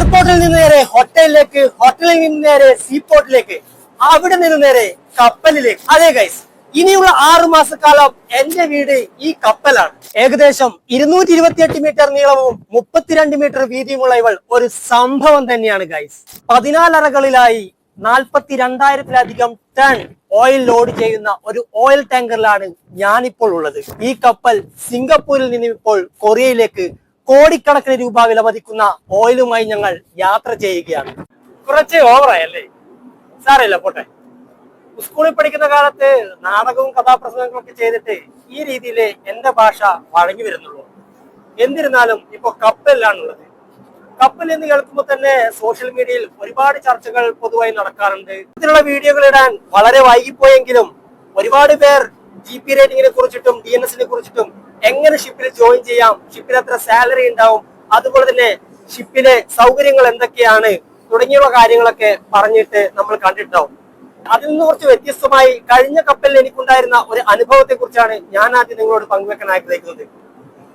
എയർപോർട്ടിൽ നിന്ന് നേരെ ഹോട്ടലിലേക്ക് ഹോട്ടലിൽ നിന്ന് നേരെ സീപോർട്ടിലേക്ക് അവിടെ നിന്ന് നേരെ കപ്പലിലേക്ക്. അതെ ഗൈസ് ഇനിയുള്ള ആറു മാസക്കാലം എന്റെ വീട് ഈ കപ്പലാണ്. ഏകദേശം ഇരുന്നൂറ്റി ഇരുപത്തിയെട്ട് മീറ്റർ നീളവും മുപ്പത്തിരണ്ട് മീറ്റർ വീതിയുമുള്ള ഇവൾ ഒരു സംഭവം തന്നെയാണ് ഗൈസ് പതിനാലറകളിലായി നാൽപ്പത്തി രണ്ടായിരത്തിലധികം ടൺ ഓയിൽ ലോഡ് ചെയ്യുന്ന ഒരു ഓയിൽ ടാങ്കറിലാണ് ഞാനിപ്പോൾ ഉള്ളത്. ഈ കപ്പൽ സിംഗപ്പൂരിൽ നിന്നും ഇപ്പോൾ കൊറിയയിലേക്ക് കോടിക്കണക്കിന് രൂപ വില മതിക്കുന്ന ഓയിലുമായി ഞങ്ങൾ യാത്ര ചെയ്യുകയാണ്. കുറച്ച് ഓവറായല്ലേ? സാരമില്ല പോട്ടെ. സ്കൂളിൽ പഠിക്കുന്ന കാലത്ത് നാടകവും കഥാപ്രസംഗങ്ങളൊക്കെ ചെയ്തിട്ട് ഈ രീതിയിൽ എന്റെ ഭാഷ വഴങ്ങി വരുന്നുള്ളൂ. എന്നിരുന്നാലും ഇപ്പൊ കപ്പലിലാണുള്ളത്. കപ്പൽ എന്ന് കേൾക്കുമ്പോൾ തന്നെ സോഷ്യൽ മീഡിയയിൽ ഒരുപാട് ചർച്ചകൾ പൊതുവായി നടക്കാറുണ്ട്. ഇതിനുള്ള വീഡിയോകൾ ഇടാൻ വളരെ വൈകിപ്പോയെങ്കിലും ഒരുപാട് പേർ ജി പി റേറ്റിംഗിനെ കുറിച്ചിട്ടും ഡി എൻ എസിനെ കുറിച്ചിട്ടും എങ്ങനെ ഷിപ്പിൽ ജോയിൻ ചെയ്യാം? ഷിപ്പിൽ എത്ര സാലറി ഉണ്ടാവും? അതുപോലെ തന്നെ ഷിപ്പിലെ സൗകര്യങ്ങൾ എന്തൊക്കെയാണ്? തുടങ്ങിയുള്ള കാര്യങ്ങളൊക്കെ പറഞ്ഞിട്ട് നമ്മൾ കണ്ടിട്ടുണ്ടാവും. അതിൽ നിന്ന് കുറച്ച് വ്യത്യസ്തമായി കഴിഞ്ഞ കപ്പലിൽ എനിക്കുണ്ടായിരുന്ന ഒരു അനുഭവത്തെ കുറിച്ചാണ് ഞാൻ ആദ്യം നിങ്ങളോട് പങ്കുവെക്കാൻ ആഗ്രഹിക്കുന്നത്.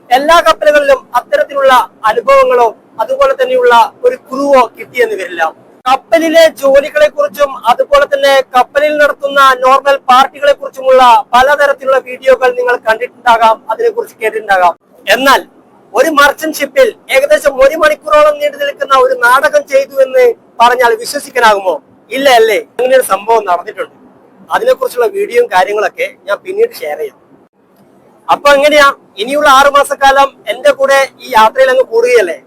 എല്ലാ കപ്പലുകളിലും അത്തരത്തിലുള്ള അനുഭവങ്ങളോ അതുപോലെ തന്നെയുള്ള ഒരു ക്രൂവോ കിട്ടിയെന്ന് വരില്ല. കപ്പലിലെ ജോലികളെ കുറിച്ചും അതുപോലെ തന്നെ കപ്പലിൽ നടത്തുന്ന നോർമൽ പാർട്ടികളെ കുറിച്ചുമുള്ള പലതരത്തിലുള്ള വീഡിയോകൾ നിങ്ങൾ കണ്ടിട്ടുണ്ടാകാം അതിനെ കുറിച്ച് കേട്ടിട്ടുണ്ടാകാം. എന്നാൽ ഒരു മർച്ചന്റ് ഷിപ്പിൽ ഏകദേശം ഒരു മണിക്കൂറോളം നീണ്ടു നിൽക്കുന്ന ഒരു നാടകം ചെയ്തു എന്ന് പറഞ്ഞാൽ വിശ്വസിക്കാനാകുമോ? ഇല്ല അല്ലേ? അങ്ങനെ ഒരു സംഭവം നടന്നിട്ടുണ്ട്. അതിനെക്കുറിച്ചുള്ള വീഡിയോയും കാര്യങ്ങളൊക്കെ ഞാൻ പിന്നീട് ഷെയർ ചെയ്യാം. അപ്പൊ എങ്ങനെയാ? ഇനിയുള്ള ആറു മാസക്കാലം എന്റെ കൂടെ ഈ യാത്രയിൽ അങ്ങ് കൂടുകയല്ലേ?